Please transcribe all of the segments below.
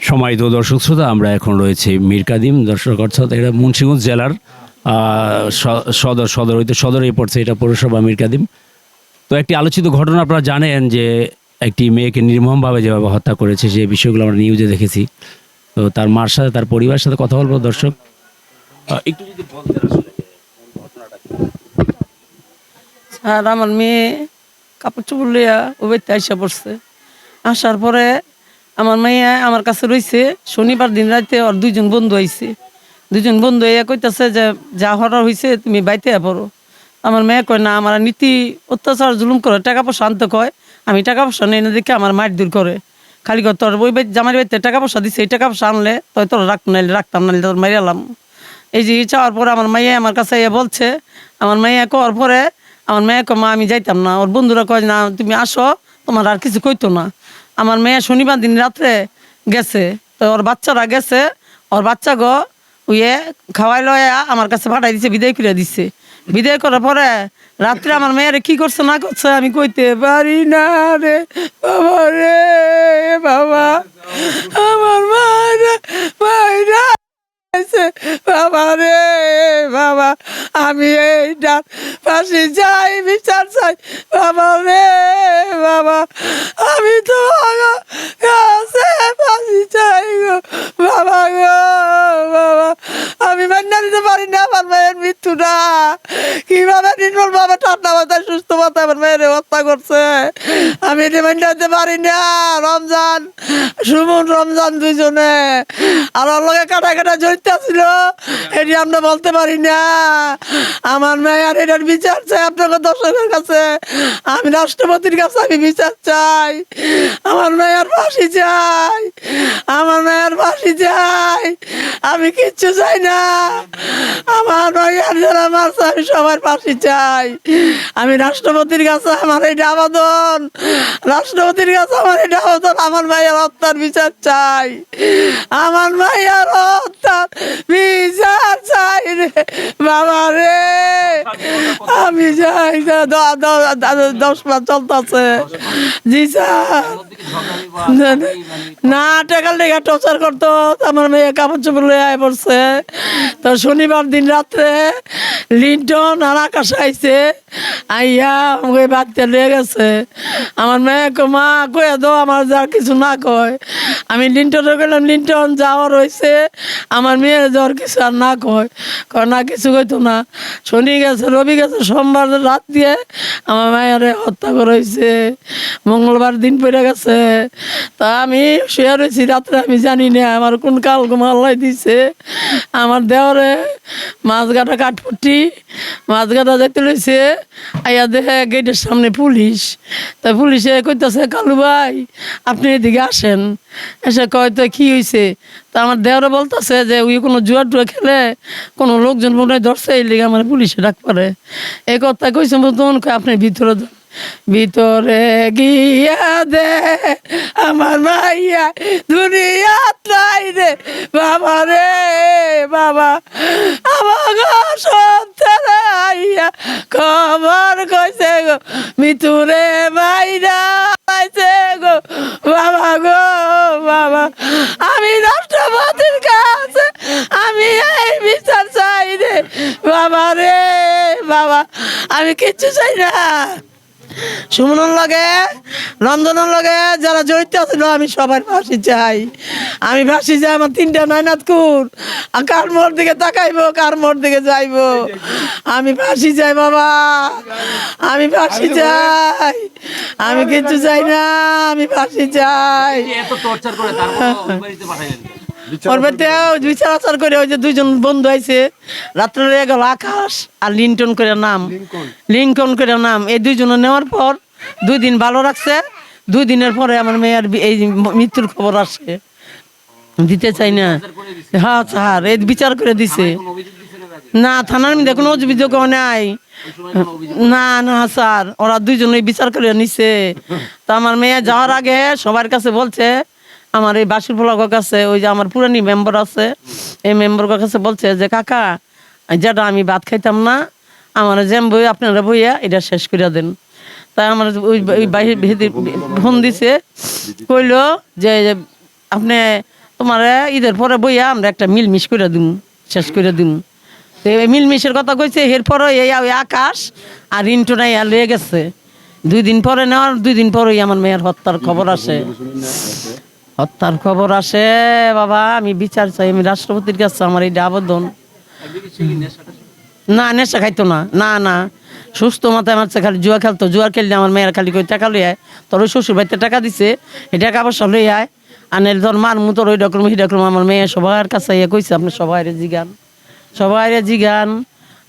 সময় তো দর্শক শ্রোতা, আমরা এখন রয়েছে মীরকাদিম দর্শক অর্থাৎ এটা মুন্সিগঞ্জ জেলার স- সদর সদর হইতে সদরেই পড়ছে এটা পৌরসভা মীরকাদিম তো একটি আলোচিত ঘটনা আপনারা জানেন যে একটি মেয়েকে নির্মমভাবে যেভাবে হত্যা করেছে যে বিষয়গুলো আমরা নিউজে দেখেছি। তো তার মার সাথে, তার পরিবারের সাথে কথা বলব দর্শক। একটু যদি? আর আমার মেয়ে কাপড় চোপড় লইয়া ও আইসা পড়ছে। আসার পরে আমার মেয়ে আমার কাছে রইছে। শনিবার দিন রাতে ওর দুইজন বন্ধু আইছে। দুইজন বন্ধু এয়া কইতাছে যে, যা হরার হইছে, তুমি বাইতে পড়ো। আমার মেয়ে কয়, না, আমার নীতি, অত্যাচার, জুলুম করে টাকা পয়সা আনতে কয়। আমি টাকা পয়সা নেই না দেখে আমার মায়ের দূর করে। খালি কর তোর ওই বাড়ি জামাই বাড়িতে টাকা পয়সা দিছে, এই টাকা পয়সা আনলে তুই তোর রাখ, নাইলে রাখতাম, নাইলে তোর মারিয়ালাম এই যে চাওয়ার পরে আমার মাইয়া আমার কাছে এ বলছে, আমার মাইয়া কওয়ার পরে আমার মেয়ে কয়, মা, আমি যাইতাম না। ওর বন্ধুরা কয়, না, তুমি আসো, তোমার আর কিছু কইতো না। আমার মেয়ে শনিবার দিন রাত্রে গেছে, তো ওর বাচ্চারা গেছে, ওর বাচ্চা গো উইয়ে খাওয়াই লয়া আমার কাছে পাঠাই দিছে, বিদায় করে দিছে। বিদায় করার পরে রাত্রে আমার মেয়েরে কি করছে না করছে আমি কইতে পারি না রে, বাবা রে, বাবা। আমার মা রে বাবা রে, বাবা। আমি এইটা ফাঁসি চাই, বিচার চাই, বাবা রে। বাবা আমি তো গো বাবা গো বাবা মান্না দিতে পারি না, আমার মায়ের মৃত্যুটা কীভাবে নির্মল ভাবে ঠান্ডা মাথায় সুস্থ মাথায় আমার মেয়ের হত্যা করছে? আমি এটা পারি না। রমজান, সুমন, রমজান দুইজনে। আর লগে কাটা কাটা জড়িত ছিল, এটি আমরা বলতে পারি না। আমার মেয়ে আর এটার বিচার চাই আপনাকে দর্শকের কাছে। আমি রাষ্ট্রপতির কাছে আমি বিচার চাই। আমার মেয়ের ফাঁসি চাই। আমার মেয়ের ফাঁসি চাই। আমি কিচ্ছু চাই না। আমার ভাইয়ার যারা মারছে, আমি সবার পাশে চাই। আমি রাষ্ট্রপতির কাছে আমার এটা আবেদন রাষ্ট্রপতির কাছে আমার এটা আবেদন আমার ভাইয়ার হত্যার বিচার চাই। আমার ভাইয়ার হত্যার বিচার চাই রে, বাবা রে। আমি যাই দশ মাস চলতেছে। জি স্যার। না, না লেগে টর্চার করতো আমার মেয়ে কাপড় চোপড় লয়ে আয় পড়ছে। তো শনিবার দিন রাত্রে লিন্টন আর আকাশ আইছে। আইয়া আমাকে লয়ে গেছে। আমার মা কয়ে দো আমার যা কিছু না কয়। আমি লিন্টনে গেলাম, লিন্টন রয়েছে। আমার মেয়ের জ্বর কিছু আর না কয়। কয়, না, কিছু কইতো না। শনি গেছে, রবি গেছে, সোমবার রাত দিয়ে আমার মায়ের হত্যা করা হয়েছে। মঙ্গলবার দিন পড়ে গেছে। তা আমি শুয়ে রয়েছি, রাত্রে আমি জানি না আমার কোন কাল ঘুমাল্লাই দিছে আমার দেওয়ারে মাছ গাটা কাঠপুটি মাছ গাটা দেখতে রয়েছে। আইয়া দেখে গেটের সামনে পুলিশ। তা পুলিশে কইতাছে, কালু ভাই, আপনি এদিকে আসেন। এসে কয়, তো কি হয়েছে তা আমার দেওয়ারে বলতেছে যে, ওই কোনো জুয়া টুয়া খেলে কোনো লোকজন মনে হয় ধরছে, এই লিগে আমার পুলিশে ডাক পারে এই কথা কইছে তখন আপনি ভিতরে ভিতরে গিয়া দে, আমার মাইয়া দুনিয়া তাই রে বাবা রে, বাবা আমার আইয়া খবর কইছে গো মিতুরে মাইরা আইছে গো। বাবা গো, বাবা, আমি রাষ্ট্রপতির কাছে, আমি এই বিচার চাই রে। বাবা রে, বাবা, আমি কিচ্ছু চাই না। সুমনের লগে রঞ্জনের লগে যারা জড়িত ছিল আমি সবার ফাঁসি চাই। আমি ফাঁসি চাই আমার তিনটা নয়নাথকুর আর কার মোড় দিকে তাকাইবো কার মোড় দিকে যাইবো? আমি ফাঁসি চাই বাবা। আমি ফাঁসি চাই। আমি কিছু চাই না আমি ফাঁসি চাই। এত টর্চার করে তারপর বাড়িতে বিচার আচার করে ওই যে দুইজন বন্ধু আইছে। রাত্রে রয়ে গেল আকাশ আর লিন্টন করে নাম। লিঙ্কন করে নাম। এই দুইজনে নেওয়ার পর দুই দিন ভালো রাখছে। দুই দিনের পরে আমার মেয়ের এই মৃত্যুর খবর আসে দিতে চাই না। হ্যাঁ স্যার এই বিচার করে দিছে? না থানার মধ্যে কোনো অভিযোগ নাই। না না স্যার ওরা দুইজনে বিচার করে নিছে। তো আমার মেয়ে যাওয়ার আগে সবার কাছে বলছে আমার এই বাসুর ফলাকের কাছে ওই যে আমার পুরানি মেম্বার আছে, এই মেম্বার কাছে বলছে যে, কাকা যেটা আমি ভাত খাইতাম না, আমার যেম বই আপনারা বইয়া এটা শেষ করে দেন। তাই আমার ওই ফোন দিছে, কইলো যে আপনি তোমার ঈদের পরে বইয়া আমরা একটা মিলমিশ করে দিন শেষ করে দিন তো এই মিলমিশের কথা কইছে এরপরে এই আকাশ আর ইন্টু নাই, আর লয়ে গেছে। দুই দিন পরে নেওয়ার, দুই দিন পরেই আমার মেয়ের হত্যার খবর আসে। হত্যার খবর আসে বাবা আমি বিচার চাই আমি রাষ্ট্রপতির কাছে আমার এই আবেদন। না নেশা খাইতো না না না। সুস্থ মাথায় আমার খালি জুয়া খেলতো জুয়া খেললে আমার মেয়ের খালি কই টাকা লই আয়। তোর ওই শ্বশুর বাড়িতে টাকা দিছে এই টাকা পয়সা লই আয়। আনের ধর মার মু তোর ওই ডক্রম ওই ডক্রম আমার মেয়ে সবার কাছে ইয়ে কইছে আপনি সবাই জিগান। সবাই জিগান।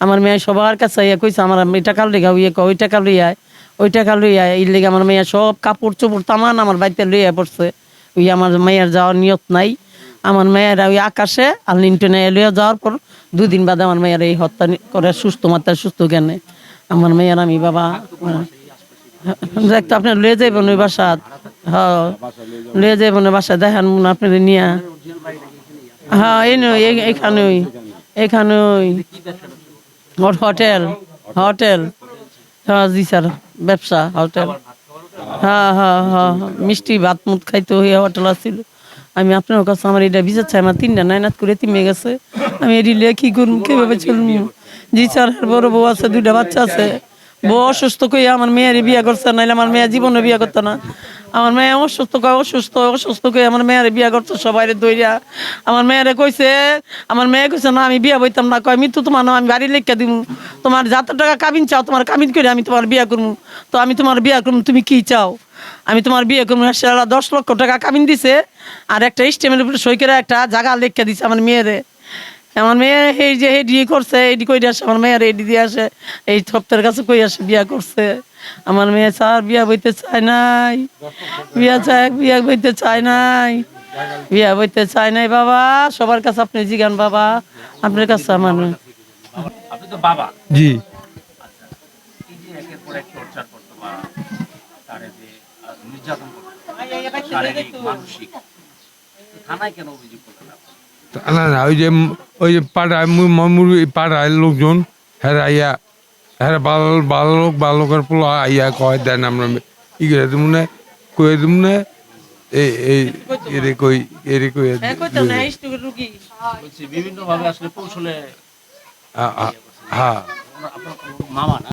আমার মেয়ে সবার কাছে ইয়ে কইছে আমার এই টাকা লেগা ইয়ে কয়, ওই টাকা লই আয়। ওই টাকা লই আয় এই লেগে আমার মেয়ে সব কাপড় চোপড় তামান আমার বাড়িতে লই আয় পড়ছে। ওই আমার মেয়ের যাওয়ার নিয়ত নাই। আমার মেয়েরা ওই আকাশে আর লিন্টনে এলিয়ে যাওয়ার পর দুদিন বাদে আমার মেয়ের এই হত্যা করে সুস্থ মাত্রায় সুস্থ জ্ঞানে আমার মেয়ের আমি বাবা দেখতো আপনি লয়ে যাইবেন ওই বাসাত হ্যাঁ লয়ে যাইবেন বাসায়। দেখান মনে আপনার নিয়া। হ্যাঁ এই নই এইখানে ওই এইখানে ওই। Hotel hotel. হ্যাঁ জি স্যার, ব্যবসা, হোটেল। হ্যাঁ হ্যাঁ হ্যাঁ হ্যাঁ। মিষ্টি ভাত মুত খাইতে হইয়া হোটেল আসছিল আমি আপনার কাছে আমার এটা বিচার চাই আমার তিনটা নাইনাত করে তিমে গেছে। আমি এটি লিয়ে কি করুন কীভাবে চলুন জি স্যার, বড় বউ আছে, দুইটা বাচ্চা আছে। বউ অসুস্থ কইয়া আমার মেয়ের বিয়ে করছে, নাইলে আমার মেয়ে জীবনে বিয়ে করতো না। আমার মেয়ে অসুস্থ কয়, অসুস্থ অসুস্থ কই আমার মেয়ের বিয়ে করছে সবাই দইরা। আমার মেয়েরে কইছে, আমার মেয়ে কইছে, না, আমি বিয়ে বইতাম না। কয় মৃত্যু তোমার আমি বাড়ি লেখা দিব তোমার যত টাকা কাবিন চাও, তোমার কাবিন করে আমি তোমার বিয়ে করব তো আমি তোমার বিয়ে করব তুমি কি চাও? আমি তোমার বিয়ে করব সেরা দশ লক্ষ টাকা কাবিন দিছে, আর একটা স্টেমের উপরে সই করে একটা জায়গা লেখা দিছে আমার মেয়েরে। আমার মেয়ে এই যে এই বিয়ে করছে এইটি কই আসে আমার মেয়ের এইটি দিয়ে আসে এই সপ্তাহের কাছে কই আসে বিয়া করছে। আমার মেয়ে স্যার বিয়া বইতে চায় নাই। বিয়া চায় বিয়া বইতে চায় নাই। বিয়া বইতে চায় নাই বাবা। সবার কাছে আপনি জিগান বাবা। আপনার কাছে আমার আপনি তো বাবা। জি। এই যে একের পর এক টর্চার করতো বা তারে যে আহ, নির্যাতন থানায় কেন অভিযোগ না না ওই যে ওই যে পাড়ায় মামুর পাড়ায় লোকজন হ্যাঁ আইয়া হ্যাঁ ভালো ভালো লোক ভালো লোকের পোলা আইয়া কয় দেন আমরা ই করে দিব না কয়ে দিব না এই এই এরে কই এরে কই হ্যাঁ বিভিন্ন ভাবে আসলে কৌশলে হ্যাঁ মামা না?